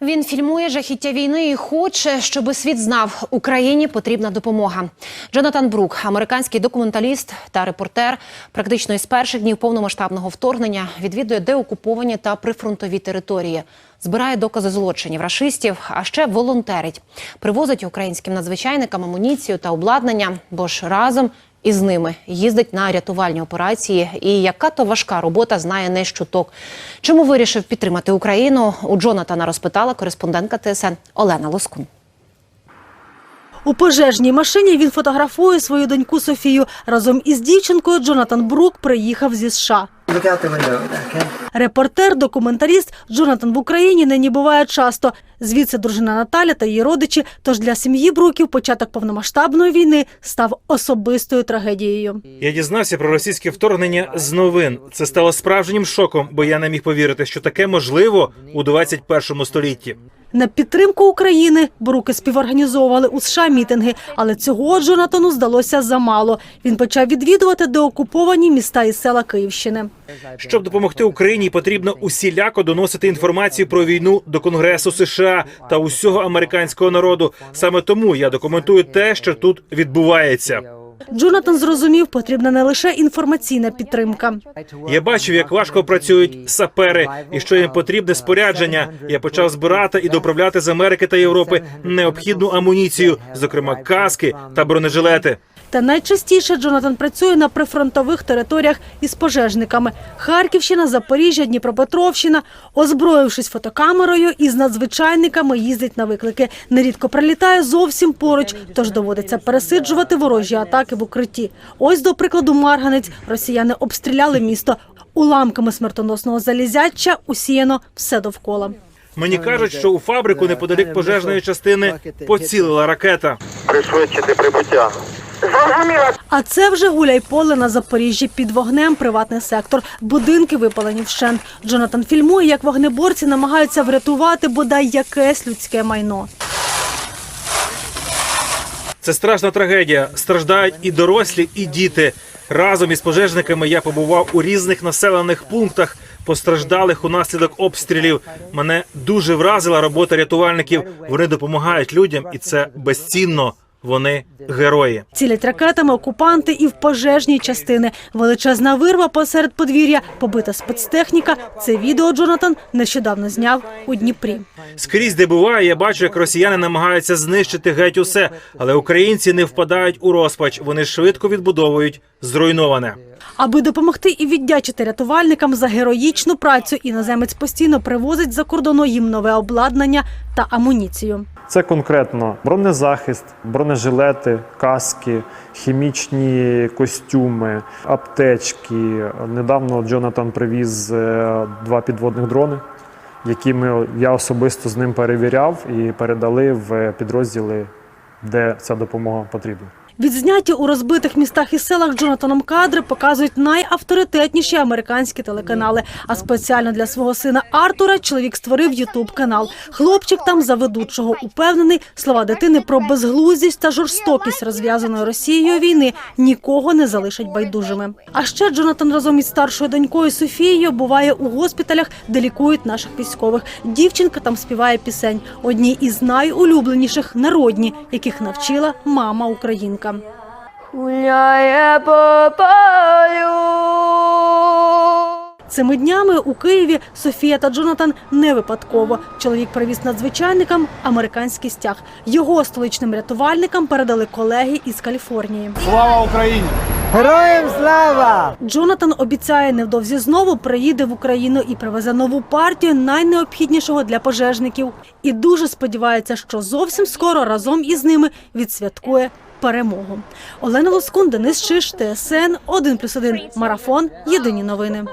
Він фільмує жахіття війни і хоче, щоби світ знав, Україні потрібна допомога. Джонатан Брук, американський документаліст та репортер, практично із перших днів повномасштабного вторгнення відвідує деокуповані та прифронтові території, збирає докази злочинів рашистів, а ще волонтерить, привозить українським надзвичайникам амуніцію та обладнання, бо ж разом із ними їздить на рятувальні операції. І яка то важка робота знає не щуток. Чому вирішив підтримати Україну? У Джонатана розпитала кореспондентка ТСН Олена Лоскун. У пожежній машині він фотографує свою доньку Софію. Разом із дівчинкою Джонатан Брук приїхав зі США. Look out the window, okay? Репортер, документаліст Джонатан в Україні нині буває часто. Звідси дружина Наталя та її родичі. Тож для сім'ї Бруків початок повномасштабної війни став особистою трагедією. Я дізнався про російське вторгнення з новин. Це стало справжнім шоком, бо я не міг повірити, що таке можливо у 21 столітті. На підтримку України Бруки співорганізовували у США мітинги, але цього Джонатану здалося замало. Він почав відвідувати деокуповані міста і села Київщини. Щоб допомогти Україні, потрібно усіляко доносити інформацію про війну до Конгресу США та усього американського народу. Саме тому я документую те, що тут відбувається. Джонатан зрозумів, потрібна не лише інформаційна підтримка. Я бачив, як важко працюють сапери, і що їм потрібне спорядження. Я почав збирати і доправляти з Америки та Європи необхідну амуніцію, зокрема каски та бронежилети. Та найчастіше Джонатан працює на прифронтових територіях із пожежниками: Харківщина, Запоріжжя, Дніпропетровщина. Озброївшись фотокамерою, із надзвичайниками їздить на виклики. Нерідко прилітає зовсім поруч, тож доводиться пересиджувати ворожі атаки в укритті. Ось, до прикладу, Марганець. Росіяни обстріляли місто. Уламками смертоносного залізяча усіяно все довкола. Мені кажуть, що у фабрику неподалік пожежної частини поцілила ракета. пришвидшити прибуття. А це вже гуляй-поле на Запоріжжі під вогнем приватний сектор. Будинки випалені вщент. Джонатан фільмує, як вогнеборці намагаються врятувати бодай якесь людське майно. Це страшна трагедія. Страждають і дорослі, і діти. Разом із пожежниками я побував у різних населених пунктах, постраждалих унаслідок обстрілів. Мене дуже вразила робота рятувальників. Вони допомагають людям, і це безцінно. Вони герої. Цілять ракетами окупанти і в пожежні частини. Величезна вирва посеред подвір'я, побита спецтехніка. Це відео Джонатан нещодавно зняв у Дніпрі. Скрізь, де буває, я бачу, як росіяни намагаються знищити геть усе, але українці не впадають у розпач. Вони швидко відбудовують зруйноване. Аби допомогти і віддячити рятувальникам за героїчну працю, іноземець постійно привозить за кордону їм нове обладнання та амуніцію. Це конкретно бронезахист, бронежилети, каски, хімічні костюми, аптечки. Недавно Джонатан привіз е, два підводних дрони, які ми, я особисто з ним перевіряв і передали в підрозділи, де ця допомога потрібна. Відзняті у розбитих містах і селах Джонатаном кадри показують найавторитетніші американські телеканали. А спеціально для свого сина Артура чоловік створив ютуб канал. Хлопчик там за ведучого упевнений, слова дитини про безглуздість та жорстокість розв'язаної Росією війни нікого не залишать байдужими. А ще Джонатан разом із старшою донькою Софією буває у госпіталях, де лікують наших військових. Дівчинка там співає пісень. Одні із найулюбленіших народні, яких навчила мама українка. Гуляє по полю. Цими днями у Києві Софія та Джонатан не випадково. Чоловік привіз надзвичайникам американський стяг. Його столичним рятувальникам передали колеги із Каліфорнії. Слава Україні! Героям слава! Джонатан обіцяє невдовзі знову приїде в Україну і привезе нову партію найнеобхіднішого для пожежників. І дуже сподівається, що зовсім скоро разом із ними відсвяткує перемогу. Олена Лоскун, Денис Чиш, ТСН 1+,1, Марафон. Єдині новини.